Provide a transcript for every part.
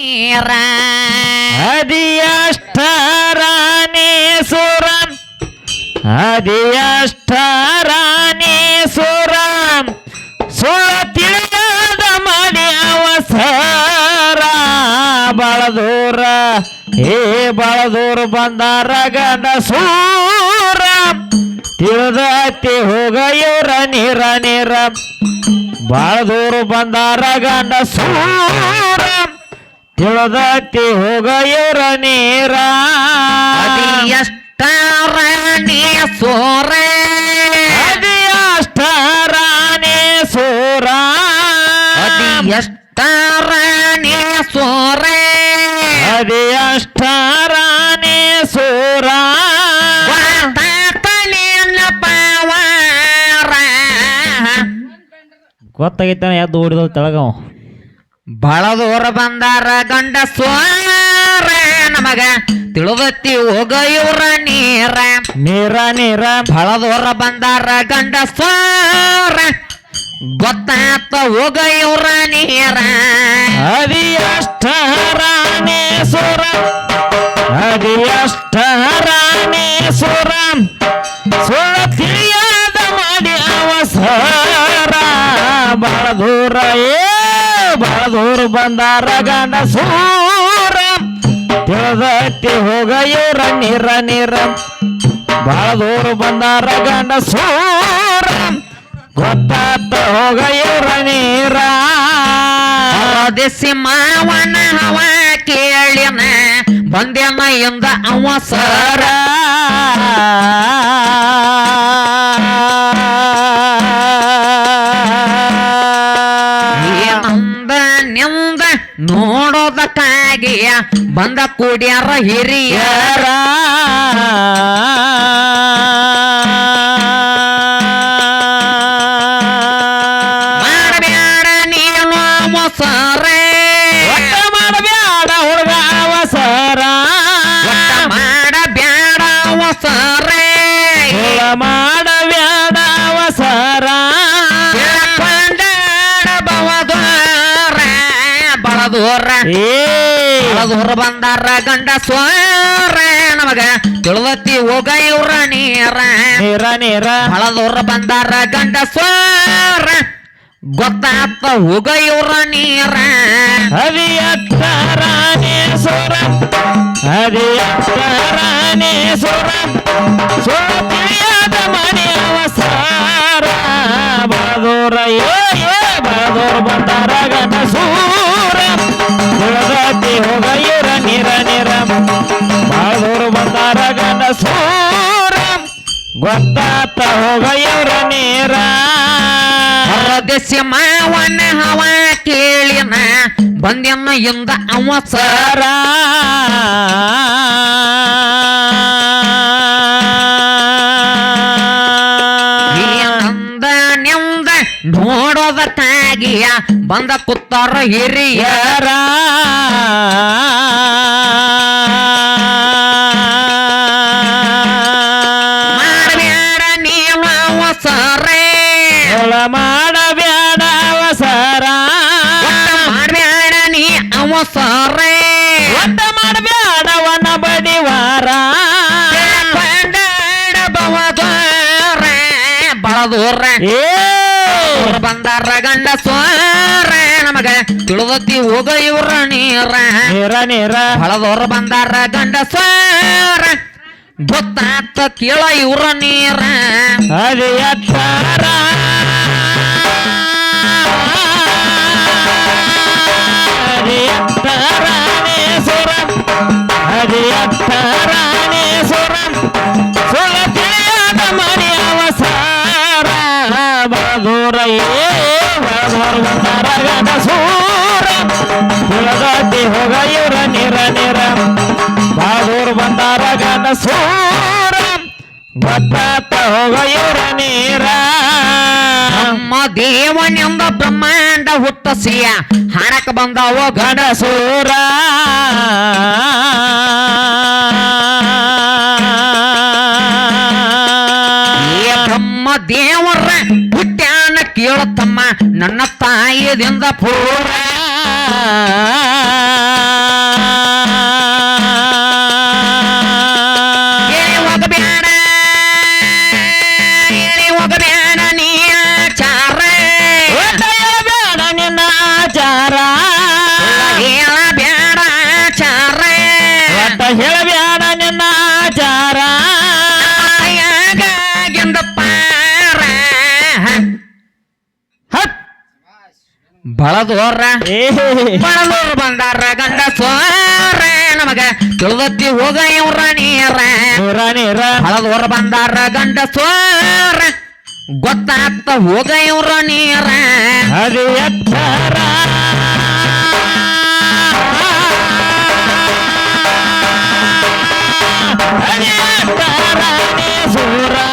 ನೀರ ಅದಿಯಷ್ಟರಾನೇಸುರ ಸುರ ಸುಳ ತಿಳಿಯದ ಮಾಡಿ ಅವಸರ. ಬಳದೂರ ಏ ಬಳದೂರು ಬಂದಾರ ಗಂಡ ಸೂರ. ತಿಳಿದತಿ ಹೋಗ ಇವರ ನೀರ ನೀರ. ಬಂದ ಬಂದಾರ ಸೂರ. ತಿಳಿದತಿ ಹೋಗ ಇವ್ರ ನೀರ. ಎಷ್ಟರ ನೀ ಸೋರ. ಅದಿಯಷ್ಟರಾನೇ ಸೂರ. ಎಷ್ಟರ ನೀ ಸೋರ. ಅದಿಯಷ್ಟರಾನೇ ಸೂರ. ಪವಾರ. ಗೊತ್ತಾಗೈತಾನೆ ಎದ್ದು ಓಡಿದ ತೆಳಗವ? ಬಹಳ ದೂರ ಬಂದಾರ ಗಂಡ ಸ್ವಾರ ನಮಗ ತಿಳಿದತ್ತಿ ಹೋಗ ಇವ್ರ ನೀರ. ನೀರ ನೀರ. ಬಹಳ ದೂರ ಬಂದಾರ ಗಂಡ ಸ್ವಾರ ಗೊತ್ತಾತ ಹೋಗ ಇವ್ರ ನೀರ. ಅವಿ ಅಷ್ಟ ಅದಿಯಷ್ಟರಾನೇ ಸೂರ ಸುರ ತಿಳಿಯಾದ ಮಾಡಿ ಅವಸರ. ಬಹಳ ದೂರ ಏ ಬಹಳ ದೂರ ಬಂದಾರ ಗಂಡ ಸೂರ ತಿಳಿದತ್ತಿ ಹೋಗ ಇವ್ರ ನೀರ ನೀರ ಬಹಳ ದೂರ ಬಂದಾರ ಗಂಡ ಸೂರ ಗೊತ್ತಾತ ಹೋಗ ಇವ್ರ ನೀರ ದೇಸಿ ಮಾವನ ಹವ ಕೇಳಿನ ಬಂದೇನ ಎಂದ ಅವ ಸರ ನಿಂದ ನೋಡೋದಕ್ಕಾಗಿಯ ಬಂದ ಕೂಡ್ಯಾರ ಹಿರಿಯರ ಮಾಡಬ್ಯಾಡ ನೀನು ಮೊಸರೇ ಹುಡುಗ ಮಾಡಬ್ಯಾಡ ಹುಳ ಮಾಡಬ್ಯಾಡ ಬಂದಾರ ಗಂಡ ಸ್ವಾರ ನಮಗ. ತಿಳುವತ್ತಿ ಹೋಗ ಇವ್ರ ನೀರ. ನೀರ ನೀರ. ಹಳದವ್ರ ಬಂದಾರ ಗಂಡ ಸ್ವರ ಗೊತ್ತಾತ ಹೋಗ ಇವ್ರ ನೀರ. ಹರಿಯತ್ತರಾನೇ ಸುರ ಹರಿಯತ್ತರಾನೇ ಸುರ ಸೋತಿಯಾದ ಮನೆಯವ ಸಾರ ಬದೋರ ಏ ಬದೋರ ಬಂದಾರ ಗಂಡ ಸೂರ. ಉಳದತಿ ಹೋಗ ಇರ ನೀರ ನೀರ. ಬದೋರ ಬಂದಾರ ಗಣ ಸೂರ. ಗೊತ್ತಾತ ಹೋಗ ಇವ್ರ ನೀರ. ಹೊರದೇಶ ಮಾವನ ಹವ ಕೇಳಿನ ಬಂದ್ಯನ್ನ ಅವ ಸರ. ನೋಡೋದಕ್ಕಾಗಿಯ ಬಂದ ಕುತ್ತಾರ ಹಿರಿಯರ ಮಾಡಬ್ಯಾಡ ನೀವು ಅವ ಸರೇ ಒಳ ಮಾಡಬ್ಯಾಡ ಅವಸರ. ಒಟ್ಟ ಮಾಡ್ಬ್ಯಾಡ ನೀ ಅವ ಸರೇ ಒಟ್ಟ ಮಾಡಬ್ಯಾಡವನ ಬಡಿವಾರ ಕೊಂಡಾಡ ಬವದೋರ ಬಳದೋರ ಏ ಅವ್ರು ಬಂದಾರ ಗಂಡ ಸೋರ ನಮಗ. ತಿಳಿದತಿ ಹೋಗ ಇವ್ರ ನೀರ. ನೀರ ನೀರ. ಹಳದವ್ರ ಬಂದಾರ ಗಂಡ ಸೋರ. ಗೊತ್ತಾತ ಕೇಳ ಇವ್ರ ನೀರ. ಹರಿಯತ್ತಾರ ಸೂರ ಗೊತ್ತಾತ ಹೋಗ ಇವ್ರ ನೀರ. ನಮ್ಮ ದೇವನೆಂಬ ಬ್ರಹ್ಮಾಂಡ ಹುಟ್ಟಸಿಯ ಹಾಡಕ ಬಂದವ ಗಣಸೂರ ಬ್ರಹ್ಮ ದೇವರ ಹುಟ್ಟ್ಯಾನ ಕೇಳುತ್ತಮ್ಮ ನನ್ನ ತಾಯಿದಿಂದ ಪೂರ. ಬಳದೋರ ಬಳದೋರ್ ಬಂದಾರ ಗಂಡ ಸೋರ ನಮಗ. ತಿಳಿದತ್ತಿ ಹೋಗ ಇವ್ರ ನೀರ. ನೀರ ನೀರ. ಬಳದೋರ್ ಬಂದಾರ ಗಂಡ ಸೋರ. ಗೊತ್ತಾಗ್ತ ಹೋಗ ಇವ್ರ ನೀರ. ಅದು ಎತ್ತರ. ಸೂರ.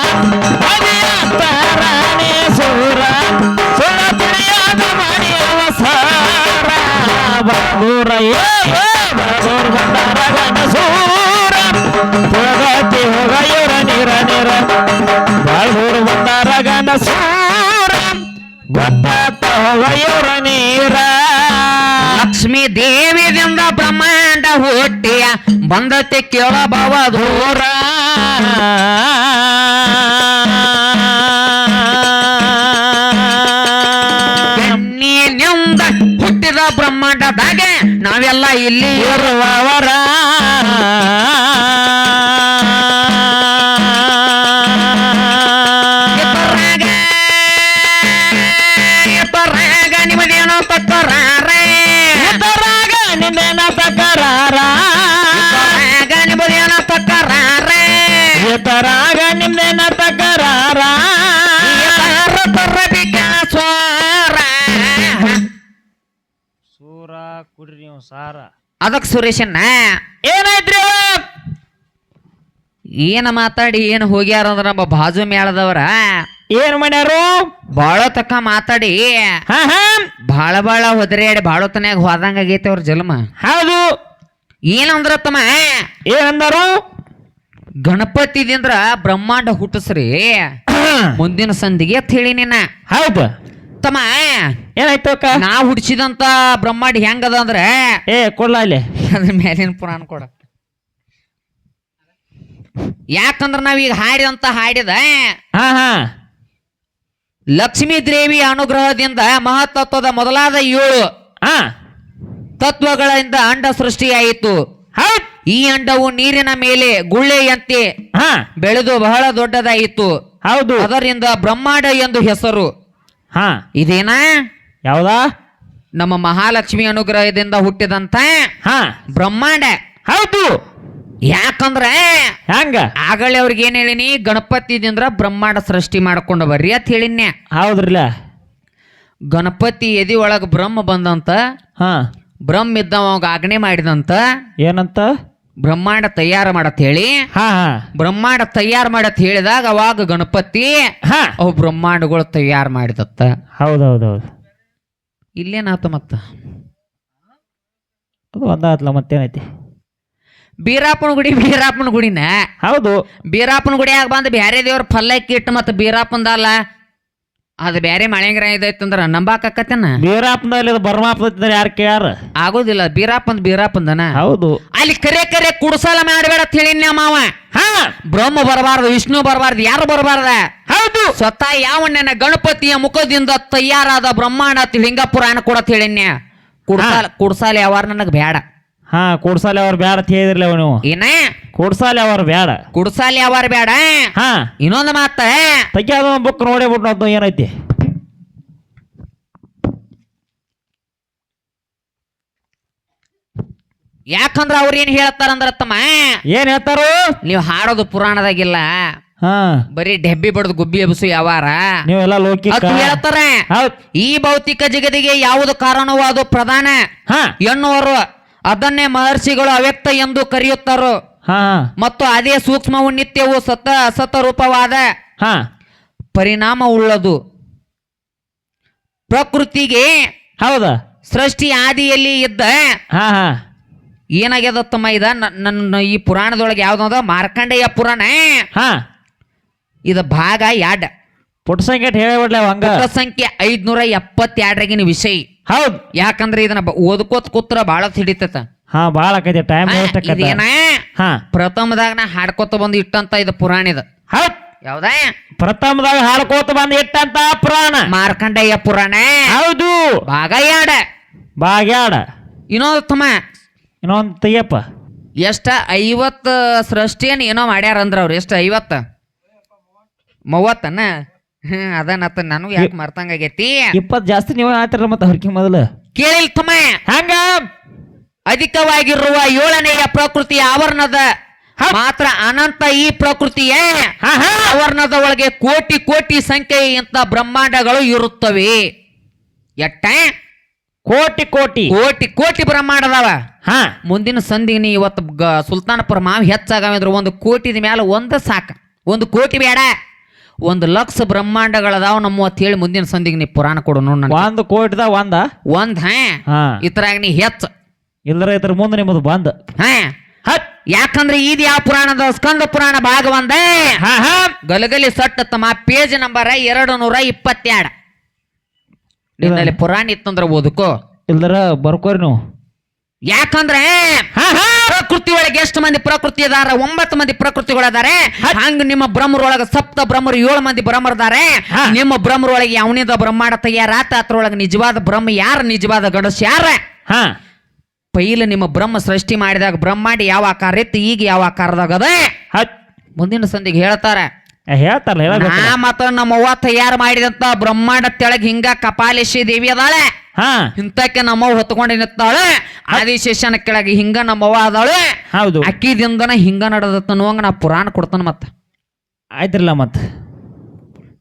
ಬಡೂರ ಏ ಏ, ಬಡೂರ್ ಬಂದಾರ ಗಂಡ ಸೂರ ಹೋಗತಿ ಹೋಗ ಇವ್ರ ನೀರ ನೀರ ಬಾಳ್ಗೂರು ಬಂದಾರ ಗಂಡ ಸೂರ ಗೊತ್ತಾತ ಹೋಗ ಇವ್ರ ನೀರ ಲಕ್ಷ್ಮೀ ದೇವಿದಿಂದ ಬ್ರಹ್ಮಾಂಡ ಹುಟ್ಟಿಯ ಬಂದತೆ ಕೇಳಬವ ದೂರ ಹುಟ್ಟಿದ ಬ್ರಹ್ಮಾಂಡದಾಗೆ ನಾವೆಲ್ಲ ಇಲ್ಲಿ ಇರುವವರ ಕುಡ್ರಿ ನೀವು ಸಾರ. ಅದಕ್ ಸುರೇಶನ್ನ ಏನಾಯ್ತ್ರಿ ಏನ ಮಾತಾಡಿ ಏನ್ ಹೋಗ್ಯಾರ ಅಂದ್ರ ನಮ್ಮ ಬಾಜು ಮೇಳದವ್ರ ಏನ್ ಮಾಡ್ಯಾರು? ಬಾಳ ತಕ್ಕ ಮಾತಾಡಿ. ಹಾ ಹಾ. ಬಾಳ ಬಾಳ ಹೊದರ್ಯಾಡಿ ಬಾಳ ಹೊತ್ತನ್ಯಾಗ ಹೋದಂಗ ಆಗೈತೆ ಅವ್ರ ಜನ್ಮ ಹೌದು. ಏನಂದ್ರ ತಮ್ಮ? ಗಣಪತಿ ದಿಂದ್ರ ಬ್ರಹ್ಮಾಂಡ ಹುಟ್ಟಿಸ್ರಿ. ಮುಂದಿನ ಸಂಧಿಗೆ ಅಂತ ಹೇಳಿ ನಿನ್ನ. ಹೌದು. ತಮ್ಮ? ಏನಾಯ್ತು ಅಕ್ಕ? ನಾ ಹುಡ್ಸಿದಂತ ಬ್ರಹ್ಮಾಂಡ ಹೆಂಗದ ಅಂದ್ರೆ? ಏ ಕೊಡ್ಲ ಇಲ್ಲಿ ಅದ್ರ ಮೇಲಿನ ಪುರಾಣ ಕೊಡ. ಯಾಕಂದ್ರ ನಾವೀಗ ಹಾಡಿದಂತ ಹಾಡಿದ ಹಾ ಹಾ. ಲಕ್ಷ್ಮೀ ದೇವಿ ಅನುಗ್ರಹದಿಂದ ಮಹತ್ತತ್ವದ ಮೊದಲಾದ ಏಳು ಹಾ. ತತ್ವಗಳಿಂದ ಅಂಡ ಸೃಷ್ಟಿಯಾಯಿತು. ಈ ಅಂಡವು ನೀರಿನ ಮೇಲೆ ಗುಳ್ಳೆಯಂತೆ ಹಾ. ಬೆಳೆದು ಬಹಳ ದೊಡ್ಡದಾಯಿತು. ಹೌದು. ಅದರಿಂದ ಬ್ರಹ್ಮಾಂಡ ಎಂದು ಹೆಸರು. ಹಾ. ಇದೇನ? ಯಾವ್ದಾ? ನಮ್ಮ ಮಹಾಲಕ್ಷ್ಮಿ ಅನುಗ್ರಹದಿಂದ ಹುಟ್ಟಿದಂತ ಹಾ. ಬ್ರಹ್ಮಾಂಡ. ಹೌದು. ಯಾಕಂದ್ರೆ ಹೆಂಗ? ಆಗಳೆ ಅವ್ರಿಗೆ ಏನ್ ಹೇಳಿನಿ? ಗಣಪತಿದಿಂದ ಬ್ರಹ್ಮಾಂಡ ಸೃಷ್ಟಿ ಮಾಡ್ಕೊಂಡು ಬರ್ರಿ ಅಂತ ಹೇಳಿನ್ಯ ಹೌದ್ರಲ್ಲ? ಗಣಪತಿ ಎದಿ ಒಳಗ ಬ್ರಹ್ಮ ಬಂದಂತ ಹ. ಬ್ರಹ್ಮ ಇದ್ದವ ಅವಾಗ ಆಜ್ಞೆ ಮಾಡಿದಂತ ಏನಂತ? ಬ್ರಹ್ಮಾಂಡ ತಯಾರು ಮಾಡತ್ ಹೇಳಿ ಹಾ ಹಾ. ಬ್ರಹ್ಮಾಂಡ ತಯಾರು ಮಾಡತ್ ಹೇಳಿದಾಗ ಅವಾಗ ಗಣಪತಿ ಹಾ. ಅವು ಬ್ರಹ್ಮಾಂಡಗಳು ತಯಾರು ಮಾಡಿದತ್ತ. ಹೌದೌದೌದು. ಇಲ್ಲೇನಾತ ಮತ್ತ? ಅದು ಒಂದಾತ್ಲ ಮತ್ತೇನೈತಿ? ಬೀರಾಪನ ಗುಡಿ ಬೀರಾಪನ ಗುಡಿನ? ಹೌದು. ಬೀರಾಪನ ಗುಡಿಯಾಗ ಬಂದು ಬ್ಯಾರೆ ದೇವ್ರ ಪಲ್ಲಕ್ಕಿ ಇಟ್ಟು ಮತ್ತೆ ಬೀರಾಪಂದಲ್ಲ ಅದು ಬೇರೆ ಮಳೆಂಗ್ರ ಇದೈತಂದ್ರ ನಂಬಾಕತ್ತೇನ ಬೀರಾಪ್ನಲ್ಲಿ ಬರ್ಮಾಪ್ ಯಾರು ಕೇಳ್ಯಾರ? ಆಗೋದಿಲ್ಲ ಬೀರಾಪಂದ್ ಬೀರಾಪಂದನ? ಹೌದು. ಅಲ್ಲಿ ಕರೆ ಕರೆ ಕುಡ್ಸಾಲ ಮಾಡಬೇಡ ಅಂತ ಹೇಳಿನ ಮಾವ. ಹಾ. ಬ್ರಹ್ಮ ಬರಬಾರ್ದು ವಿಷ್ಣು ಬರಬಾರ್ದು ಯಾರು ಬರಬಾರ್ದ? ಹೌದು. ಸ್ವತಃ ಯಾವಣ್ಣನ ಗಣಪತಿಯ ಮುಖದಿಂದ ತಯಾರಾದ ಬ್ರಹ್ಮಾಂಡ ಅಂತ ಲಿಂಗ ಪುರಾಣ ಕೂಡ ಹೇಳಿನ್ಯ ಕುಡ್ಸಾಲ ಕುಡ್ಸಾಲ ಯಾವಾರ ನನಗ್ ಬೇಡ ಹಾ ಕೂಡ್ಸಾಲೆ ಅವ್ರ ಬ್ಯಾಡ ಅಂತ ಹೇಳಿದ್ರಲ್ಲ ನೀವು. ಏನ? ಕೂಡ್ಸಾಲೆ ಅವ್ರ ಬ್ಯಾಡ. ಕುಡ್ಸಾಲ ಅವ್ರ ಬೇಡ ಹಾ. ಇನ್ನೊಂದು ಮಾತ? ತಗ್ಗಿ ಅದೊಂದು ಬುಕ್ ನೋಡೇ ಬಿಟ್ಟು ಅದು ಏನೈತಿ? ಯಾಕಂದ್ರ ಅವ್ರ ಏನ್ ಹೇಳ್ತಾರಂದ್ರ ತಮ್ಮ? ಏನ್ ಹೇಳ್ತಾರು? ನೀವು ಹಾಡೋದು ಪುರಾಣದಾಗಿಲ್ಲ. ಹಾ. ಬರೀ ಡೆಬ್ಬಿ ಬಡದು ಗುಬ್ಬಿ ಎಬ್ಸು ಯಾವಾರ ನೀವೆಲ್ಲ ಹೇಳ್ತಾರ. ಹೌದ್. ಈ ಭೌತಿಕ ಜಗತ್ತಿಗೆ ಯಾವುದು ಕಾರಣವಾದ ಅದು ಪ್ರಧಾನ. ಹಾ. ಎನ್ನುವರು. ಅದನ್ನೇ ಮಹರ್ಷಿಗಳು ಅವ್ಯಕ್ತ ಎಂದು ಕರೆಯುತ್ತಾರೋ? ಹಾ ಮತ್ತು ಅದೇ ಸೂಕ್ಷ್ಮವು ನಿತ್ಯವು ಸತ ಅಸತ ರೂಪವಾದ ಹಾ. ಪರಿಣಾಮ ಉಳ್ಳದು. ಪ್ರಕೃತಿಗೆ ಹೌದಾ? ಸೃಷ್ಟಿ ಆದಿಯಲ್ಲಿ ಇದ್ದ ಹಾ ಹಾ. ಏನಾಗ್ಯದ ತಮ್ಮ ಇದ? ನ- ನನ್ನ ಈ ಪುರಾಣದೊಳಗೆ ಯಾವ್ದದ ಮಾರ್ಕಂಡೇಯ ಪುರಾಣ. ಹಾ. ಇದು ಭಾಗ ಯಾಡ್ ಪುಟ್ಟ ಸಂಖ್ಯೆ ಹೇಳಿಬಿಡ್ಲೆ ಹಂಗ? ಪುಟ ಸಂಖ್ಯೆ ಐದ್ನೂರ ಎಪ್ಪತ್ತೆರಡರಾಗಿನ ವಿಷಯ. ಹೌದ್. ಯಾಕಂದ್ರೆ ಇದನ್ನ ಬ- ಓದ್ಕೋತ್ ಕೂತ್ರ ಬಾಳ ಹಿಡಿತತ. ಹಾ ಭಾಳ ಆಕೈತಿ ಟೈಮ್ ವೇಸ್ಟ್ ಆಕೈತಿ. ಇದೇನ? ಹಾ. ಪ್ರಥಮದಾಗ ನಾ ಹಾಡ್ಕೊತ ಬಂದು ಇಟ್ಟಂತ ಇದು ಪುರಾಣ ಇದು. ಹೌದ್. ಯಾವ್ದ? ಪ್ರಥಮದಾಗ ಹಾಡ್ಕೋತ ಬಂದ್ ಇಟ್ಟಂತ ಪುರಾಣ. ಮಾರ್ಕಂಡಯ್ಯ ಪುರಾಣ. ಹೌದು. ಭಾಗ ಯಾಡ ಬಾಗ್ಯಾಡ. ಇನ್ನೊಂದು ತಮ್ಮ. ಇನ್ನೊಂದ್ ತೆಗಿಯಪ್ಪ ಎಷ್ಟ ಐವತ್ತು ಸೃಷ್ಟಿಯನ್ ಏನೋ ಮಾಡ್ಯಾರ ಅಂದ್ರ ಅವ್ರು ಎಷ್ಟು ಐವತ್ತ? ಮೂವತ್ತನ? ಹ್ಮ್ ಅದನ್ನತ್ತ ನಾನು ಯಾಕೆ ಮರ್ತಂಗಾಗೈತಿ? ಇಪ್ಪತ್ತು ಜಾಸ್ತಿ ನೀವು ಆತರ ಮತ್ತೆ ಹರ್ಕಿ ಮೊದಲು. ಕೇಳಿಲ್ ತಮ್ಮ. ಹಂಗ ಅಧಿಕವಾಗಿರುವ ಏಳನೆಯ ಪ್ರಕೃತಿಯ ಆವರಣದ ಮಾತ್ರ ಅನಂತ ಈ ಪ್ರಕೃತಿಯ. ಆವರಣದ ಒಳಗೆ ಕೋಟಿ ಕೋಟಿ ಸಂಖ್ಯೆಯಂತ ಬ್ರಹ್ಮಾಂಡಗಳು ಇರುತ್ತವೆ. ಎಟ್ಟ? ಕೋಟಿ ಕೋಟಿ. ಕೋಟಿ ಕೋಟಿ ಬ್ರಹ್ಮಾಂಡದವ. ಹಾ. ಮುಂದಿನ ಸಂಧಿಗೆ ನೀ ಇವತ್ತು ಸುಲ್ತಾನಪುರ ಮಾವು ಹೆಚ್ಚಾಗವಂದ್ರೆ ಒಂದು ಕೋಟಿದ ಮೇಲೆ ಒಂದು ಸಾಕ. ಒಂದು ಕೋಟಿ ಬೇಡ. ಒಂದು ಲಕ್ಷ ಬ್ರಹ್ಮಾಂಡಗಳದಾವ ನಮ್ಮ ಅಂತ ಹೇಳಿ ಮುಂದಿನ ಸಂದಿಗೆ ನೀ ಪುರಾಣ ಕೊಡು ನೋಡ್ ನನಗೆ. ಒಂದು ಕೋಟಿದ ಒಂದ? ಒಂದ್ ಹಾ? ಹಾ. ಇತರಾಗ ನೀ ಹೆಚ್ಚ. ಇಲ್ಲರ ಇದ್ರ ಮುಂದೆ ನಿಮ್ಮದು ಬಂದ್. ಹಾ? ಹತ್ ಯಾಕಂದ್ರೆ ಇದು ಯಾವ ಪುರಾಣದ ಸ್ಕಂದ ಪುರಾಣ ಭಾಗ ಒಂದೇ. ಹಾ ಹಾ. ಗಲಗಲಿ ಸಟ್ಟ ತಮ್ಮ ಪೇಜ್ ನಂಬರ್ ಎರಡು ನೂರ ಇಪ್ಪತ್ತೆರಡು. ನಿನ್ನಲ್ಲಿ ಪುರಾಣ ಇತ್ತಂದ್ರೆ ಓದಕೋ. ಇಲ್ದರ ಬರ್ಕೋರಿ ನೀವು. ಯಾಕಂದ್ರೆ ಪ್ರಕೃತಿ ಒಳಗೆ ಎಷ್ಟು ಮಂದಿ ಪ್ರಕೃತಿ ಅದಾರ? ಒಂಬತ್ತು ಮಂದಿ ಪ್ರಕೃತಿಗಳದಾರೆ. ಹಂಗ ನಿಮ್ಮ ಬ್ರಹ್ಮರೊಳಗ ಸಪ್ತ ಬ್ರಹ್ಮರು ಏಳು ಮಂದಿ ಬ್ರಹ್ಮರದಾರೆ. ನಿಮ್ಮ ಬ್ರಹ್ಮರೊಳಗೆ ಅವನಿಂದ ಬ್ರಹ್ಮಾಂಡ ತಯಾರಾತ ಅದ್ರೊಳಗೆ ನಿಜವಾದ ಬ್ರಹ್ಮ ಯಾರ? ನಿಜವಾದ ಗಣಸ್ ಯಾರ? ಹಾ. ಪೈಲ ನಿಮ್ಮ ಬ್ರಹ್ಮ ಸೃಷ್ಟಿ ಮಾಡಿದಾಗ ಬ್ರಹ್ಮಾಂಡ ಯಾವ ಆಕಾರ ಇತ್ತು? ಈಗ ಯಾವ ಆಕಾರದಾಗ ಅದ? ಹತ್. ಮುಂದಿನ ಸಂದಿಗೆ ಹೇಳ್ತಾರೆ. ಹೇಳ್ತಾರ ಮತ್ತ ನಮ್ಮ ಅವ್ವ ತಯಾರು ಮಾಡಿದಂತ ಬ್ರಹ್ಮಾಂಡ ತೆಳಗ್ ಹಿಂಗ ಕಪಾಲೇಶಿ ದೇವಿ ಅದಾಳೆ. ಹಾ. ಇಂತಕ್ಕೆ ನಮ್ಮವ್ ಹೊತ್ಕೊಂಡು ನಿಂತಾಳೆ ಆದಿಶೇಷನ ಕೆಳಗೆ ಹಿಂಗ ನಮ್ಮವ್ವ ಅದಾಳೆ ಹೌದು. ಅಕ್ಕಿದಿಂದನ ಹಿಂಗ ನಡೆದತ್ತ ಅನ್ನುವಂಗ ನಾ ಪುರಾಣ ಕೊಡ್ತಾನ ಮತ್ತ. ಆಯ್ತಿರಲ್ಲ ಮತ್ತ.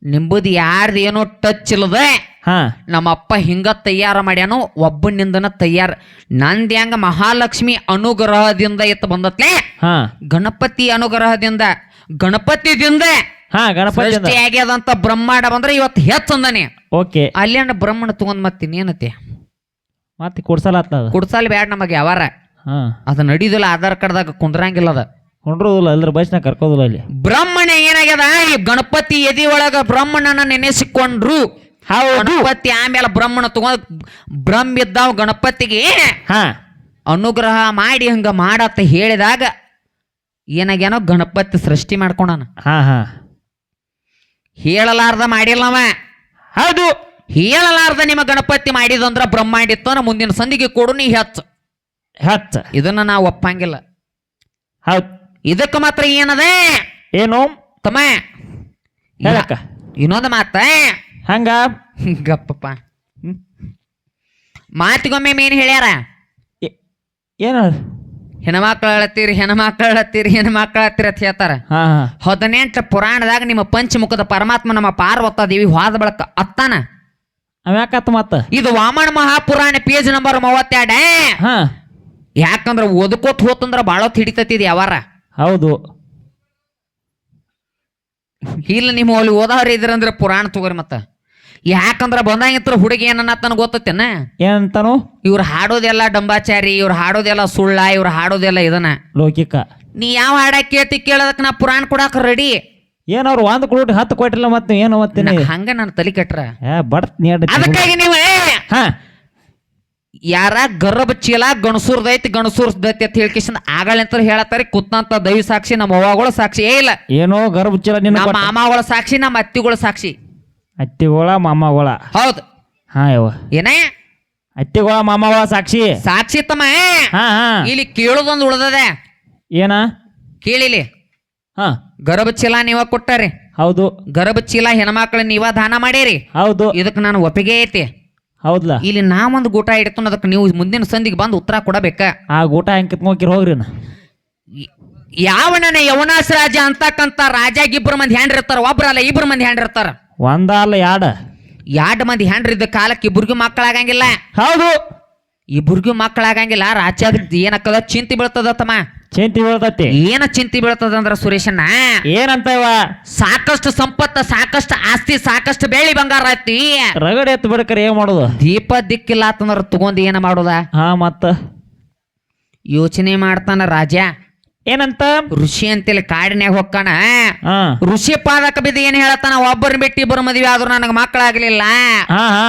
ನಿಂಬುದು ಯಾರ್ದು ಏನೋ ಟಚ್ ಇಲ್ಲದೆ ಹಾ. ನಮ್ಮಪ್ಪ ಹಿಂಗ ತಯಾರ ಮಾಡ್ಯಾನು ಒಬ್ಬನಿಂದನ ತಯಾರ. ನಂದ್ ಹೆಂಗ ಮಹಾಲಕ್ಷ್ಮಿ ಅನುಗ್ರಹದಿಂದ ಇತ್ತು ಬಂದತ್ಲೆ ಹಾ. ಗಣಪತಿ ಅನುಗ್ರಹದಿಂದ ಗಣಪತಿದಿಂದ ಹಾ ಗಣಪತಿ ಸೃಷ್ಟಿ ಆಗ್ಯದಂತ ಬ್ರಹ್ಮಾಂಡ ಬಂದ್ರೆ ಇವತ್ತು ಹೆಚ್ಚಂದಾನೆ ಓಕೆ. ಅಲ್ಲಿ ಅಂಡ ಬ್ರಹ್ಮಣ ತಗೊಂಡ್ ಮತ್ತಿನ್ನೇನತಿ ಮತ್ತೆ ಕೊಡ್ಸಲತ್ತದ ಕುಡ್ಸಲ್ ಬ್ಯಾಡ ನಮಗೆ ಯಾವಾರ. ಹಾ. ಅದು ನಡೀದಿಲ್ಲ ಆಧಾರ್ ಕಾರ್ಡ್ದಾಗ ಕುಂದ್ರಂಗಿಲ್ಲ ಅದ. ಕುಂಡ್ರೋದಿಲ್ಲ ಎಲ್ಲರ ಬಸ್ನಾಗ ಕರ್ಕೋದಿಲ್ಲ ಅಲ್ಲಿ. ಬ್ರಹ್ಮಣ ಏನಾಗ್ಯದ? ಈ ಗಣಪತಿ ಎದಿ ಒಳಗ ಬ್ರಹ್ಮಣನ ನೆನೆಸಿಕೊಂಡ್ರು. ಗಣಪತಿ ಆಮೇಲೆ ಬ್ರಹ್ಮಣ ತಗೊಂಡ್ ಬ್ರಹ್ಮ ಇದ್ದಾವ ಗಣಪತಿಗೆ. ಹಾ. ಅನುಗ್ರಹ ಮಾಡಿ ಹಂಗ ಮಾಡತ್ತ ಹೇಳಿದಾಗ ಏನಾಗ್ಯಾನೋ ಗಣಪತಿ ಸೃಷ್ಟಿ ಮಾಡ್ಕೊಂಡಾನ. ಹಾ ಹಾ. ಹೇಳಲಾರ್ದ ಮಾಡಿಲ್ಲವ ಹೌದು. ಹೇಳಲಾರ್ದ ನಿಮ್ಮ ಗಣಪತಿ ಮಾಡಿದಂದ್ರ ಬ್ರಹ್ಮಾಂಡಿತ್ತನ ಮುಂದಿನ ಸಂದಿಗೆ ಕೊಡು ನೀ ಹೆಚ್ಚ. ಹೆಚ್ಚು. ಇದನ್ನ ನಾವು ಒಪ್ಪಂಗಿಲ್ಲ. ಹೌದು. ಇದಕ್ಕೆ ಮಾತ್ರ ಏನದೆ? ಏನು? ತಮ್ಮ. ಹೇಳಕ್ಕ. ಇನ್ನೊಂದು ಮಾತ. ಹಂಗ? ಗಪ್ಪಪ್ಪ. ಮಾತಿಗೊಮ್ಮೆ ಏನ್ ಹೇಳ್ಯಾರ? ಏನು ಹೆಣ್ಮಕ್ಳು ಅಳತ್ತೀರಿ ಹೆಣ್ಮಕ್ಳು ಅಳತ್ತೀರಿ ಹೆಣ್ಮಕ್ಳು ಅಂತ ಹೇಳ್ತಾರ. ಹಾ ಹಾ. ಹದಿನೆಂಟು ಪುರಾಣದಾಗ ನಿಮ್ಮ ಪಂಚಮುಖದ ಪರಮಾತ್ಮ ನಮ್ಮ ಪಾರ್ವತ ದೇವಿ ಹೋದ ಬಳಕ ಅತ್ತಾನ? ಅವ್ಯಾಕತ್ ಮತ್ತ? ಇದು ವಾಮನ ಮಹಾಪುರಾಣ ಪೇಜ್ ನಂಬರ್ ಮೂವತ್ತೆರಡ. ಹಾ. ಯಾಕಂದ್ರ ಓದಕೋತ್ ಹೋತಂದ್ರ ಬಹಳ ಹಿಡಿತತಿ ಯಾವಾರ? ಹೌದು. ಇಲ್ಲ ನಿಮ್ಮ ಅಲ್ಲಿ ಓದವ್ರ ಇದ್ರಂದ್ರ ಪುರಾಣ ತಗೋರಿ ಮತ್ತ. ಯಾಕಂದ್ರ ಬಂದಂಗಿತ್ರ ಹುಡುಗಿ ಏನನ್ನ ಗೊತ್ತೇನ ಏನಂತಾನು? ಇವ್ರು ಹಾಡೋದೆಲ್ಲ ಡಂಬಾಚಾರಿ ಇವ್ರು ಹಾಡೋದೆಲ್ಲ ಸುಳ್ಳ ಇವ್ರು ಹಾಡೋದೆಲ್ಲ ಇದನ್ನ ಲೌಕಿಕ. ನೀ ಯಾವ ಹಾಡ ಕೇಳ್ತಿ ಕೇಳೋದಕ್ಕೆ ನಾ ಪುರಾಣ ಕೊಡಾಕ ರೆಡಿ ಏನವ್ರು ಒಂದ್ ಕೋಟಿ ಹತ್ತು ಕೊಟ್ಟಿಲ್ಲ ಮತ್ತೆ ಏನು ಮತ್ತೆ ಹಂಗ ನಾನು ತಲೆ ಕೆಟ್ರ. ಬಡತ್ ಅದಕ್ಕಾಗಿ ನೀವು ಹಾ. ಯಾರ ಗರ್ಭ ಚೀಲ ಗಣಸೂರ್ದೈತಿ ಗಣಸೂರ್ದೈತಿ ಅಂತ ಹೇಳ್ಕಿಸಿಂದ ಆಗಳಂತ ಹೇಳತ್ತಾರಿ ಕುತ್ತಂತ ದೈವ ಸಾಕ್ಷಿ ನಮ್ಮ ಅವ್ವಗಳ ಸಾಕ್ಷಿ. ಏ ಇಲ್ಲ. ಏನೋ ಗರ್ಭ ಚೀಲ ನಿನ್ನ ನಮ್ಮ ಕೊಟ್ಟ. ಸಾಕ್ಷಿ ನಮ್ಮ ಅತ್ತಿಗಳ ಸಾಕ್ಷಿ. ಅತ್ತಿಗೋಳ ಮಾಮಗೋಳ ಹೌದು. ಹಾ ಯವ್ವ. ಏನೇ? ಅತ್ತಿಗೋಳ ಮಾಮಗೋಳ ಸಾಕ್ಷಿ. ಸಾಕ್ಷಿ ತಮ್ಮ ಹಾ ಹಾ. ಇಲ್ಲಿ ಕೇಳೋದೊಂದು ಉಳ್ದದೆ. ಏನ? ಕೇಳಿಲಿ. ಹಾ. ಗರ್ಭ ಚೀಲ ನೀವ ಕೊಟ್ಟಾರಿ. ಹೌದು. ಗರ್ಭ ಚೀಲ ಹೆಣ್ಮಕ್ಳ ನೀವ ದಾನ ಮಾಡೀರಿ. ಹೌದು. ಇದಕ್ಕೆ ನಾನು ಒಪ್ಪಿಗೆ ಐತಿ. ಹೌದ್ಲ. ಇಲ್ಲಿ ನಾ ಒಂದು ಗೂಟ ಇಡ್ತಾನ ಅದಕ್ಕೆ ನೀವು ಮುಂದಿನ ಸಂದಿಗೆ ಬಂದು ಉತ್ತರ ಕೊಡಬೇಕ. ಆ ಗೂಟ ಹೆಂಗ್ ಕಿತ್ಕೊಂಕಿರ್ ಹೋಗ್ರಿ ನಾ. ಯವನಾಸ ರಾಜ ಅಂತಕ್ಕಂತ ರಾಜಾಗ ಇಬ್ರು ಮಂದಿ ಹ್ಯಾಂಡ್ ಇರ್ತಾರ ಒಬ್ರಲ್ಲ ಇಬ್ರು ಮಂದಿ ಹ್ಯಾಂಡ್ ಇರ್ತಾರ. ಒಂದ ಅಲ್ಲ ಯಾಡ ಎರಡು ಮಂದಿ ಹೆಂಡ್ರಿದ್ದ ಇದ್ದ ಕಾಲಕ್ಕೆ ಇಬ್ಬರಿಗೂ ಮಕ್ಕಳಾಗಂಗಿಲ್ಲ. ಹೌದು. ಇಬ್ಬರಿಗೂ ಮಕ್ಕಳಾಗಂಗಿಲ್ಲ. ರಾಜ್ಯಾಗ ಏನಕ್ಕದ ಚಿಂತೆ ಬೀಳ್ತದ ತಮ್ಮ. ಚಿಂತಿ ಬೀಳ್ತತಿ. ಏನ ಚಿಂತೆ ಬೀಳ್ತದ ಅಂದ್ರ ಸುರೇಶಣ್ಣ? ಏನಂತ ಇವ ಸಾಕಷ್ಟು ಸಂಪತ್ತ ಸಾಕಷ್ಟು ಆಸ್ತಿ ಸಾಕಷ್ಟು ಬೆಳ್ಳಿ ಬಂಗಾರ ಐತಿ. ರಗಡೆ ಎತ್ತು ಬಿಡಕ್ರೆ ಏನ್ ಮಾಡೋದು? ದೀಪ ದಿಕ್ಕಿಲ್ಲ ಅಂತಂದ್ರ ತಗೊಂಡ್ ಏನ ಮಾಡುದ? ಹಾ ಮತ್ತ. ಯೋಚನೆ ಮಾಡ್ತಾನ ರಾಜ ಏನಂತ? ಋಷಿ ಅಂತೇಳಿ ಕಾಡಿನ್ಯಾಗ ಹೊಕ್ಕಾನ ಹಾ. ಋಷಿ ಪಾದಕ ಬಿದ್ದು ಏನ್ ಹೇಳತ್ತಾನ? ಒಬ್ಬರನ್ನ ಬಿಟ್ಟು ಇಬ್ಬರು ಮದುವೆ ಆದ್ರೂ ನನಗೆ ಮಕ್ಕಳಾಗ್ಲಿಲ್ಲ. ಹಾ ಹಾ.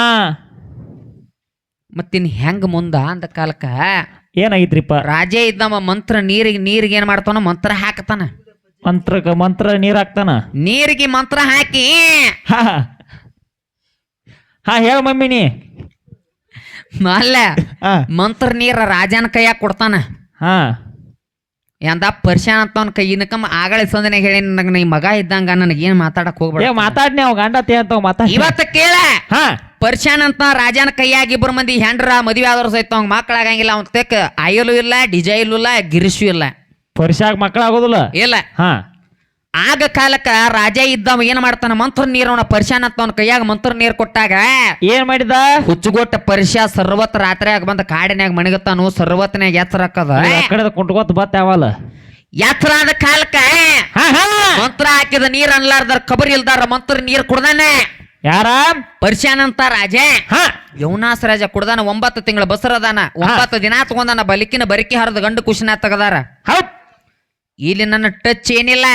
ಮತ್ತಿನ್ ಹೆಂಗ್ ಮುಂದ ಅಂದ ಕಾಲಕ್ಕ ಏನಾಗಿತ್ರಿಪ್ಪ ರಾಜೇ ಇದ್ದವ ಮಂತ್ರ ನೀರಿಗೆ ನೀರಿಗೆ ಏನ್ ಮಾಡ್ತಾನ? ಮಂತ್ರ ಹಾಕತಾನ. ಮಂತ್ರ ಮಂತ್ರ ನೀರ್ ಹಾಕ್ತಾನ? ನೀರಿಗೆ ಮಂತ್ರ ಹಾಕಿ. ಹಾ ಹಾ. ಹೇಳ ಮಮ್ಮಿ ನೀ. ಅಲ್ಲ ಹಾ. ಮಂತ್ರ ನೀರ ರಾಜನ ಕೈಯಾಗ ಕೊಡ್ತಾನ. ಹಾ. ಎಂದ ಪರ್ಶಾನ್ ಅಂತ ಅವ್ನ ಕೈ ಇನ್ಕಮ್ ಆಗಳ ಸಂದನೆ ಹೇಳಿ ನನಗೆ ನೀ ಮಗ ಇದ್ದಂಗ ನನಗೆ ಏನ್ ಮಾತಾಡಕ್ ಹೋಗ್ಬೇಡ. ಮಾತಾಡ್ನಿ ಅವ್ ಗಂಡ ತೇ ಅಂತ ಮಾತಾಡ್ ಇವತ್ತು ಕೇಳ. ಹಾ. ಪರ್ಶಾನ್ ಅಂತ ರಾಜನ ಕೈಯಾಗಿ ಇಬ್ಬರು ಮಂದಿ ಹೆಂಡ್ರ ಮದುವೆ ಆದ್ರೂ ಸಹಿತ ಅವ್ನ ಮಕ್ಕಳಾಗಂಗಿಲ್ಲ ಅವ್ನ ತೆಕ್ ಆಯಲು ಇಲ್ಲ ಡಿಜೈಲು ಇಲ್ಲ ಗಿರಿಶು ಇಲ್ಲ. ಪರ್ಷಾಗ ಮಕ್ಕಳಾಗೋದಿಲ್ಲ ಇಲ್ಲ. ಹಾ. ಆಗ ಕಾಲಕ್ಕ ರಾಜ ಇದ್ದವ ಏನ್ ಮಾಡ್ತಾನ? ಮಂತ್ರ ನೀರು ಅವನ ಪರ್ಶಾನ್ ಅಂತ ಅವನ ಕೈಯಾಗ ಮಂತ್ರ ನೀರು ಕೊಟ್ಟಾಗ ಏನ್ ಮಾಡಿದ? ಹುಚ್ಚುಗೊಟ್ಟ ಪರಿಶ ಸರ್ವತ್ ರಾತ್ರಿಯಾಗ ಬಂದ ಕಾಡಿನ್ಯಾಗ ಮಣಗತ್ತಾನು ಸರ್ವತ್ನ್ಯಾಗ ಎತ್ತರ ಹಾಕದ. ಕಡೆ ಕುಂಟ್ಕೋತ ಬತ್ತಾವಲ್ಲ ಎತ್ತರ ಆದ ಕಾಲಕ್ಕ ಮಂತ್ರ ಹಾಕಿದ ನೀರ್ ಅನ್ಲಾರ್ದಾರ ಕಬರ್ ಇಲ್ದಾರ ಮಂತ್ರ ನೀರ್ ಕುಡ್ದಾನೆ. ಯಾರ? ಪರಿಶಾನ್ ಅಂತ ರಾಜ. ಹಾ. ಯೌನಾಸ ರಾಜ ಕುಡ್ದಾನ ಒಂಬತ್ತು ತಿಂಗಳ ಬಸರದಾನ ಒಂಬತ್ತು ದಿನ ತಗೊಂಡಾನ ಬಲಿಕಿನ ಬರಿಕಿ ಹರಿದ ಗಂಡು ಕುಶಿನ ತಗದಾರ. ಹೌದ್. ಇಲ್ಲಿ ನನ್ನ ಟಚ್ ಏನಿಲ್ಲ.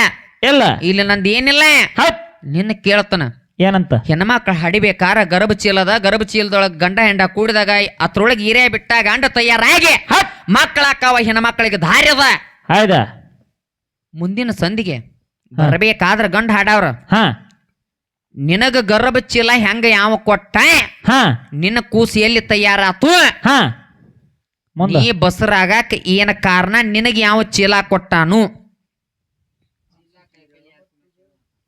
ಇಲ್ಲ ಇಲ್ಲಿ ನಂದು ಏನಿಲ್ಲ. ಹೌದ್ ನಿನ್ನ ಕೇಳ್ತಾನ. ಏನಂತ? ಹೆಣ್ಮಕ್ಳು ಹಡಿಬೇಕಾರ ಗರ್ಭ ಚೀಲದ ಗರ್ಭ ಚೀಲದೊಳಗ ಗಂಡ ಹೆಂಡ ಕೂಡಿದಾಗ ಅದ್ರೊಳಗೆ ಹಿರೇ ಬಿಟ್ಟ ಗಂಡ ತಯಾರಾಗಿ ಮಕ್ಕಳಾಕಾವ ಹೆಣ್ಮಕ್ಳಿಗೆ ದಾರ್ಯದ ಹೌದಾ? ಮುಂದಿನ ಸಂಧಿಗೆ ಬರಬೇಕಾದ್ರ ಗಂಡ ಹಾಡವ್ರ. ಹ. ನಿನಗ ಗರ್ಭ ಚೀಲ ಹೆಂಗ ಯಾವ ಕೊಟ್ಟ? ಹಾ. ನಿನ್ನ ಕೂಸು ಎಲ್ಲಿ ತಯಾರಾತು? ಹಾ. ಈ ನೀ ಬಸರಾಗಾಕ ಏನ ಕಾರಣ? ನಿನಗೆ ಯಾವ ಚೀಲ ಕೊಟ್ಟಾನು?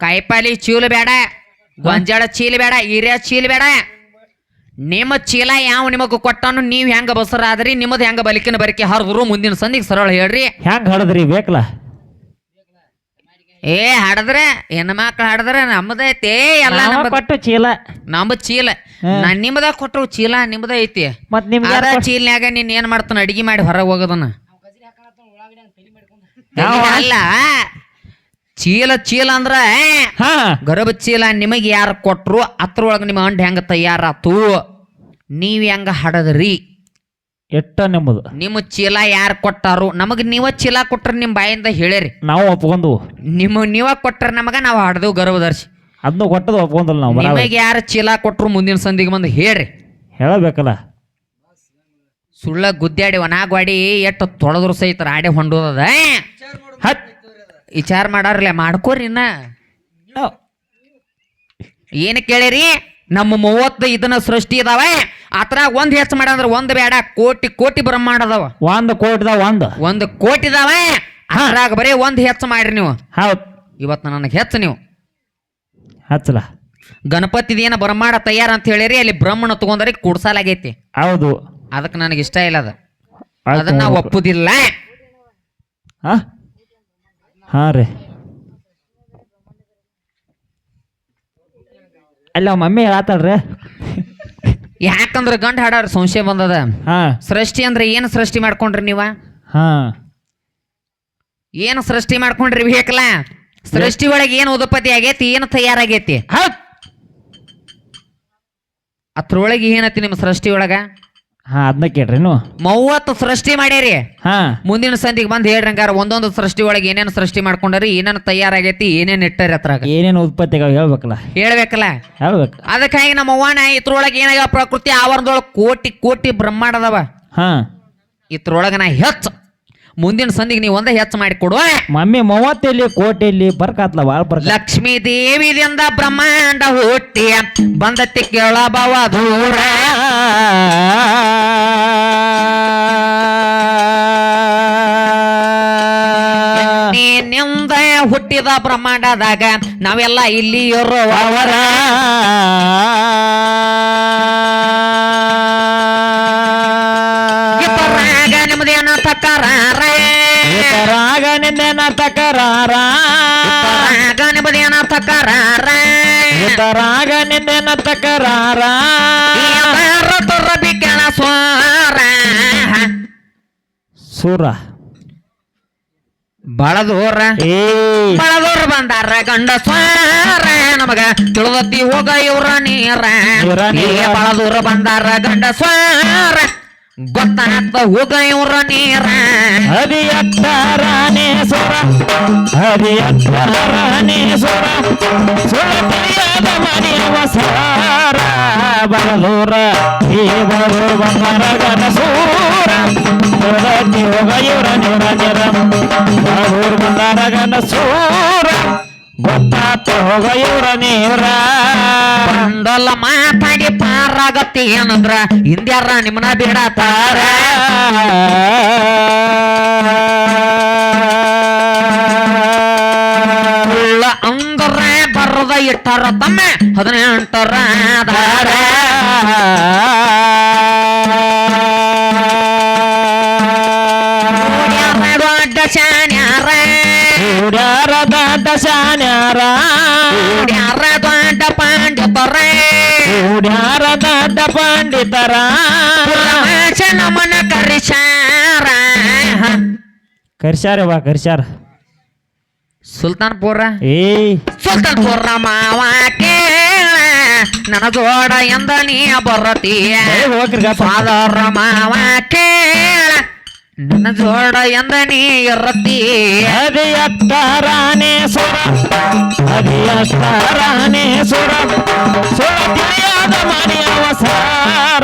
ಕಾಯಿಪಾಲಿ ಚೀಲ ಬೇಡ ಗೊಂಜಾಳ ಚೀಲ ಬೇಡ ಹಿರಿಯ ಚೀಲ ಬೇಡ. ನಿಮ್ಮ ಚೀಲ ಯಾವ ನಿಮಗ ಕೊಟ್ಟನು ನೀವ್ ಹೆಂಗ ಬಸರಾದ್ರಿ ನಿಮ್ಮದು ಹೆಂಗ ಬಲಿಕಿನ ಬರಿಕೆ ಹರಿದ್ರು ಮುಂದಿನ ಸಂದಿಗೆ ಸರಳ ಹೇಳ್ರಿ. ಹೆಂಗ್ ಹಡದ್ರಿ ಬೇಕಲ್ಲ ಏ ಹಾಡದ್ರೆ ಹೆಣ್ಮಕ್ಳು ಹಾಡದ್ರೆ ನಮ್ಮದೈತಿ ಎಲ್ಲ ಕೊಟ್ಟು ಚೀಲ. ನಮ್ಮ ಚೀಲ. ನಾ ನಿಮ್ಮದ ಕೊಟ್ಟು ಚೀಲ ನಿಮ್ಮದ ಐತಿ. ಮತ್ ನಿಮ್ಗೆ ಅದ ಚೀಲ್ನ್ಯಾಗ ನೀನ್ ಏನ್ ಮಾಡ್ತಾನ ಅಡಿಗೆ ಮಾಡಿ ಹೊರಗೆ ಹೋಗೋದನ್ನ? ಅಲ್ಲ ಚೀಲ ಚೀಲ ಅಂದ್ರ ಹಾ. ಗರ್ಭ ಚೀಲ ನಿಮಗೆ ಯಾರು ಕೊಟ್ರು ಅದ್ರೊಳಗೆ ನಿಮ್ಮ ಅಂಡ್ ಹೆಂಗ ತಯಾರಾತು? ನೀವ್ ಹೆಂಗ ಹಡದ್ರಿ? ಎಟ್ಟ ನಿಮ್ಮದು? ನಿಮ್ಮ ಚೀಲ ಯಾರು ಕೊಟ್ಟಾರು? ನಮಗ್ ನೀವ ಚೀಲ ಕೊಟ್ರ ನಿಮ್ ಬಾಯಿಂದ ಹೇಳಿರಿ ನಾವು ಒಪ್ಕೊಂಡು ನಿಮ್ಮ ನೀವ ಕೊಟ್ರ ನಮಗ ನಾವು ಹಡ್ದು ದರ್ಶಿ ಅದನ್ನು ಕೊಟ್ಟದು ಒಪ್ಕೊಂಡಲ್ಲ ನಾವು ಬರಾಬರಿ. ನಿಮಗೆ ಯಾರು ಚೀಲ ಕೊಟ್ರು ಮುಂದಿನ ಸಂದಿಗೆ ಬಂದು ಹೇಳ್ರಿ. ಹೇಳಬೇಕಲ್ಲ. ಸುಳ್ಳ ಗುದ್ದಾಡಿ ಒಣಾಗ್ವಾಡಿ ಎಷ್ಟು ತೊಳೆದ್ರು ಸಹಿತ ರಾಡೆ ಹೊಂಡೋದದ ಹತ್ ವಿಚಾರ ಮಾಡಾರ್ಲೆ ಮಾಡ್ಕೋರಿ ಇನ್ನ. ಏನು ಕೇಳಿರಿ? ನಮ್ಮ ಮೂವತ್ತು ಇದನ್ನ ಸೃಷ್ಟಿ ಇದಾವ ಅದ್ರಾಗ ಒಂದ್ ಹೆಚ್ಚು ಮಾಡಂದ್ರ ಒಂದ್ ಬೇಡ ಕೋಟಿ ಕೋಟಿ ಬ್ರಹ್ಮಾಂಡ ಅದಾವ. ಒಂದ್ ಕೋಟಿ ಒಂದ್. ಒಂದ್ ಕೋಟಿ ಇದಾವ ಅದ್ರಾಗ ಬರೀ ಒಂದ್ ಹೆಚ್ಚು ಮಾಡ್ರಿ ನೀವು. ಹೌದ್. ಇವತ್ತು ನನಗೆ ಹೆಚ್ಚು ನೀವು. ಹಚ್ಚಲ. ಗಣಪತಿದೇನ ಬ್ರಹ್ಮಾಂಡ ತಯಾರ ಅಂತ ಹೇಳಿರಿ ಅಲ್ಲಿ ಬ್ರಹ್ಮಣ ತಗೊಂಡ್ರಿ ಕುಡ್ಸಾಲಾಗೈತಿ. ಹೌದು. ಅದಕ್ಕೆ ನನಗೆ ಇಷ್ಟ ಇಲ್ಲ ಅದು. ಅದನ್ನ ಒಪ್ಪುದಿಲ್ಲ. ಹಾ. ಹಾ ರೀ. ಅಲ್ಲ ಮಮ್ಮಿ ಹೇಳತ್ತಾಳ್ರಿ ಯಾಕಂದ್ರೆ ಗಂಡ ಹಾಡಾರ ಸಂಶಯ ಬಂದದ. ಹಾ. ಸೃಷ್ಟಿ ಅಂದ್ರೆ ಏನು ಸೃಷ್ಟಿ ಮಾಡ್ಕೊಂಡ್ರಿ ನೀವ? ಹಾ. ಏನು ಸೃಷ್ಟಿ ಮಾಡ್ಕೊಂಡ್ರಿ ಬೇಕಲ್ಲ ಸೃಷ್ಟಿ ಒಳಗೆ ಏನು ಉದಪತಿ ಆಗೈತಿ ಏನು ತಯಾರಾಗೈತಿ? ಹೌದ್. ಅದ್ರೊಳಗೆ ಏನೈತಿ ನಿಮ್ಮ ಸೃಷ್ಟಿ ಒಳಗ? ಹಾ ಅದನ್ನ ಕೇಳ್ರಿನು ಮೂವತ್ತು ಸೃಷ್ಟಿ ಮಾಡ್ಯಾರಿ. ಹಾ. ಮುಂದಿನ ಸಂದಿಗೆ ಬಂದು ಹೇಳ್ರಂಗಾರ ಒಂದೊಂದು ಸೃಷ್ಟಿ ಒಳಗೆ ಏನೇನು ಸೃಷ್ಟಿ ಮಾಡ್ಕೊಂಡ್ರಿ ಏನೇನು ತಯಾರಾಗೈತಿ ಏನೇನು ಇಟ್ಟರಿ ಅದ್ರಾಗ. ಏನೇನು ಉತ್ಪತ್ತಿ ಆಗ್ಯಾವ ಹೇಳ್ಬೇಕಲ್ಲ. ಹೇಳ್ಬೇಕಲ್ಲ. ಹೇಳ್ಬೇಕು. ಅದಕ್ಕಾಗಿ ನಮ್ಮ ಅವ್ವನ ಇದ್ರೊಳಗೆ ಏನಾಗ ಪ್ರಕೃತಿ ಆವರಣದೊಳಗೆ ಕೋಟಿ ಕೋಟಿ ಬ್ರಹ್ಮಾಂಡ ಅದಾವ. ಹಾ. ಇದ್ರೊಳಗೆ ನಾ ಹೆಚ್ಚು ಮುಂದಿನ ಸಂದಿಗೆ ನೀವು ಒಂದೇ ಹೆಚ್ಚು ಮಾಡಿ ಕೊಡುವ ಮಮ್ಮಿ ಮೂವತ್ತೆಲ್ಲಿ ಕೋಟೆಲ್ಲಿ ಬರ್ಕಾತ್ಲ ಬಾಳ್ ಬರ್ಕ ಲಕ್ಷ್ಮೀ ದೇವಿದಿಂದ ಬ್ರಹ್ಮಾಂಡ ಹುಟ್ಟಿ ಬಂದತಿ ಕೇಳಬವ ದೂರ. ನೀನಿಂದ ಹುಟ್ಟಿದ ಬ್ರಹ್ಮಾಂಡದಾಗ ನಾವೆಲ್ಲ ಇಲ್ಲಿ ನಿಮ್ದೇನ ತಕರಾರ. ರಾಗ ನಿಂದೇನ ತಕರಾರ? ರಾಗ ನಿಮ್ದೇನ ತಕರಾರ. ರಾಗ ನಿಂದೇನ ತಕರಾರ? ಬಿಕ್ಕಣ ಸ್ವಾರ ಸೂರ. ಬಳದೂರ ಏ. ಬಳದೂರ ಬಂದಾರ ಗಂಡ ಸ್ವಾರ ನಮಗ. ತಿಳಿದತ್ತಿ ಹೋಗ ಇವ್ರ ನೀರ. ಬಹಳ ದೂರ ಬಂದಾರ ಗಂಡ ಸ್ವಾರ ಗೊತ್ತಾಗ್ತ ಹೋಗ ಇವ್ರ ನೀರ ಹರಿಯತ್ತರಾನೇಶ್ವರ ಹರಿಯತ್ತರಾನೇಶ್ವರ ಸುಳ ತಿಳಿಯದ ಮನೆಯವ ಸಾರ. ಬರಲೂರ ಈ ಬರಲೂರ ಬಂಗಾರ ಗನ ಸೂರ. ಸುಳತಿ ಹೋಗ ಇವರ ನಿರ ನಿರ ಬರಲೂರ ಮರಗನ ಗನ ಸೂರ. ಗೊತ್ತಾತ ಹೋಗ ಇವರ ನೀರ. ಬಂಡಲ ಮಾತಾಗಿ ಪಾರಾಗತ್ತೆ ಏನಂದ್ರ? ಹಿಂದ್ಯಾರ ನಿಮ್ಮನ ಬಿಡತಾರ? ಅಂದ್ರ ಬರದ ಇಟ್ಟಾರ ತಮ್ಮ ಹದಿನೆಂಟರ ದಾರ. ಶಾನ್ಯಾರ ನೋಡ್ಯಾರ ದೊಡ್ಡ ಪಾಂಡಿತರ? ಓಡ್ಯಾರ ದಾಟ ಪಾಂಡಿತರ ನಮನ ಕರಿಶಾರ ಕರ್ಸ್ಯಾರ ವಾ ಕರ್ಸ್ಯಾರ. ಸುಲ್ತಾನ್ಪುರ? ಏ ಸುಲ್ತಾನ್ಪುರ ಮಾವ ಕೇಳ. ನನ ಜೋಡ ಎಂದ ನೀ ಬರತೀಯ ಹೋಗ್ರಿ ಫಾದರ ಮಾವ ಕೇಳ. ನನ್ನ ಜೋಡ ಎಂದ ನೀ ಇರತೀಯ ಹದಿಯತ್ತರಾನೇ ಸುರ ಹದಿಯತ್ತರಾನೇ ಸುರ ಸುರ ತಿಳಿಯಾದ ಮಾಡಿ ಅವಸಾರ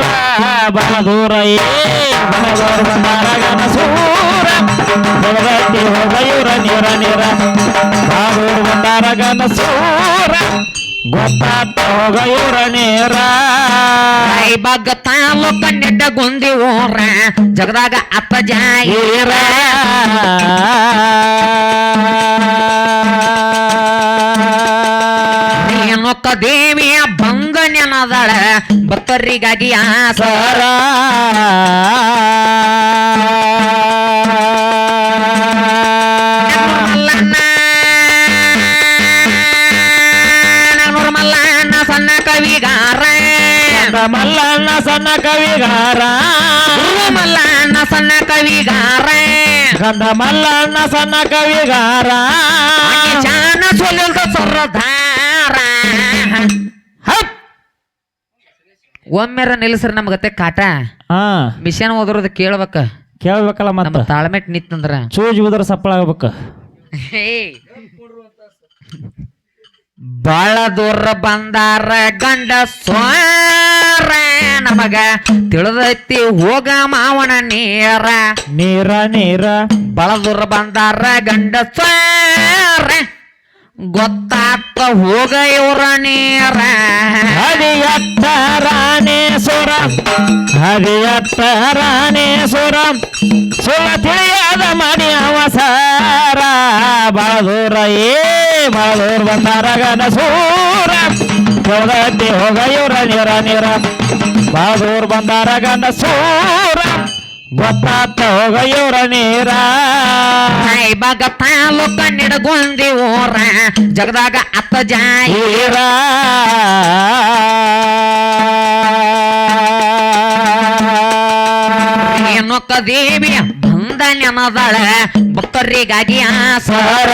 ಬಹದೂರ ಏ ಬಹದೂರ ಬಂದಾರಗನ ಸೂರ ಹೊರಗಟ್ಟಿ ಹೋಗಯೂರ ನೀರ ನೀರ ಬಹದೂರ ಬಂದಾರಗನ ಸೂರ ಗೊತ್ತಾತ ಹೋಗಯೂರ ನೀರ ಬಗ್ಗ ತಾಲೂಕ ನೆಡ್ಡ ಗುಂದಿ ಊರ ಜಗದಾಗ ಅಪ್ಪ ಜಾಯಿರ ರೇಣುಕ ದೇವಿಯ ಬಂಗ ನೆನದಳ ಭಕ್ತರಿಗಾಗಿ ಆಸರ ಮಲ್ಲಣ್ಣ ಸಣ್ಣ ಕವಿಗಾರ. ಗುರು ಮಲ್ಲಣ್ಣ ಸಣ್ಣ ಕವಿಗಾರ. ಗಂಧ ಮಲ್ಲಣ್ಣ ಸಣ್ಣ ಕವಿಗಾರ. ಜಾನ ಸೊಲಿಲ್ದ ಸರ್ದಾರ. ಒಮ್ಮೆರ ನಿಲ್ಸ್ರಿ ನಮ್ಗತ್ತೆ ಕಾಟ. ಹಾ. ಮಿಷನ್ ಓದಿರೋದು ಕೇಳ್ಬೇಕ. ಕೇಳ್ಬೇಕಲ್ಲ ನಮ್ಮ ಮತ್ತ ತಾಳ್ಮೆಟ್ ನಿತ್ತಂದ್ರ ಚೂಜ್ ಉದ್ರ ಸಪ್ಪಳ ಆಗ್ಬೇಕು. ಬಾಳ ದೂರ ಬಂದಾರ ಗಂಡ ಸ್ವಾರ ನಮಗ ತಿಳಿದೈತಿ ಹೋಗ ಮಾವನ ನೀರ. ನೀರ ನೀರ. ಬಾಳ ದೂರ ಬಂದಾರ ಗಂಡ ಸ್ವಾರ ಗೊತ್ತಾತ ಹೋಗ ಇವ್ರ ನೀರ ಹರಿಯತ್ತ ರಾಣೇಶ್ವರ. ಹರಿಯತ್ತ ರಾಣೇಶ್ವರ. ಸುಳ ತಿಳಿಯಾದ ಮಾಡಿ ಅವಸಾರ ಬಾಳದೂರ ಏ, ಬಹಳ ದೂರ ಬಂದಾರ ಗನ ಸೂರ ಹೋಗತ್ತಿ ಹೋಗ ಇವ್ರ ನೀರ. ನೀರ ಬಾಳದೂರ ಬಂದಾರ ಗನ ಸೂರ ಗೊತ್ತಾತ ಹೋಗಯೋರ ನೀರ ಇವಾಗ ಲೋಕ ನಿಡಗುಂದಿ ಊರ ಜಗದಾಗ ಅತ್ತ ಜಾಯಿ. ಏನೊಕ್ಕ ದೇವಿ ಬಂದ ನೆನದಳ ಭಕ್ತರಿಗಾಗಿ ಆಸರ.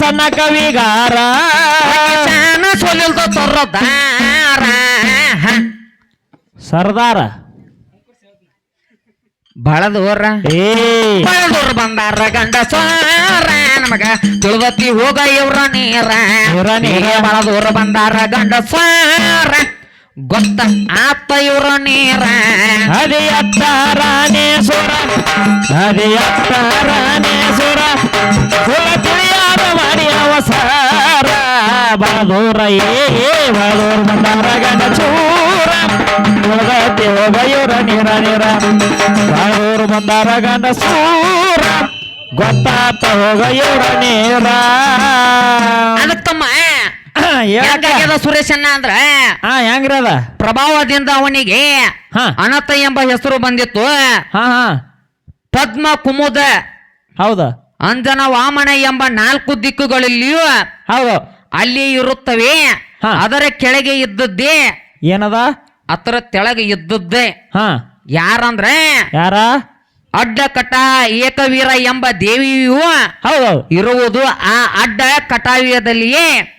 ಸಣ್ಣ ಕವಿಗಾರ. ಸೊಲಿಲ್ದ ತೊರ್ರದಾರ ಸರ್ದಾರ. ಬಹಳ ದೂರ. ಏ. ಬಹಳ ದೂರ ಬಂದಾರ ಗಂಡ ಸಾರ. ನಮಗ ತುಳವತಿ ಹೋಗ ಇವ್ರ ನೀರ. ಇವ್ರ ನೀರ. ಬಹಳ ದೂರ ಬಂದಾರ ಗಂಡ ಸಾರ. ಗೊತ್ತ ಆತ ಇವ್ರ ನೀರ. ಹರಿಯತ್ತ ರಾಣೇಶ್ವರ ಹರಿಯತ್ತ ರಾಣೇಶ್ವರ ಕುಲ ತಿಳಿಯಾದ ಮಾಡಿ ಸಾರ. ಬಹದೂರ ಏ ಬಹದೂರ ಬಂದಾರ ಗಂಡ ಚೂರ. ಮುಳಗತ್ತಿ ಹೋಗ ಇವ್ರ ನೀರ ನೀರ. ಬಡದೂರ ಬಂದಾರ ಗಂಡ ಸೂರ ಗೊತ್ತಾತ ಹೋಗ ಇವ್ರ ನೀರ. ಅದಕ್ಕಮ್ಮ ಹೇಳಕ್ಕ ಯಾಕಾಗ್ಯದ ಸುರೇಶಣ್ಣ ಅಂದ್ರ? ಹಾ ಹೆಂಗ್ರಿ ಅದ ಪ್ರಭಾವದಿಂದ ಅವನಿಗೆ ಹಾ. ಅನತ ಎಂಬ ಹೆಸರು ಬಂದಿತ್ತು. ಹಾ ಹಾ. ಪದ್ಮ ಕುಮುದ ಹೌದ. ಅಂಜನ ವಾಮನ ಎಂಬ ನಾಲ್ಕು ದಿಕ್ಕುಗಳಲ್ಲಿಯೂ ಹೌದು. ಅಲ್ಲಿ ಇರುತ್ತವೆ. ಹಾ. ಅದರ ಕೆಳಗೆ ಇದ್ದದ್ದೇ ಏನದ? ಅದರ ತೆಳಗೆ ಇದ್ದದ್ದೇ. ಹ. ಯಾರಂದ್ರೆ? ಯಾರ? ಅಡ್ಡ ಕಟ ಏಕವೀರ ಎಂಬ ದೇವಿಯು ಹೌದು. ಇರುವುದು ಆ ಅಡ್ಡ ಕಟಾವಿಯದಲ್ಲಿಯೇ.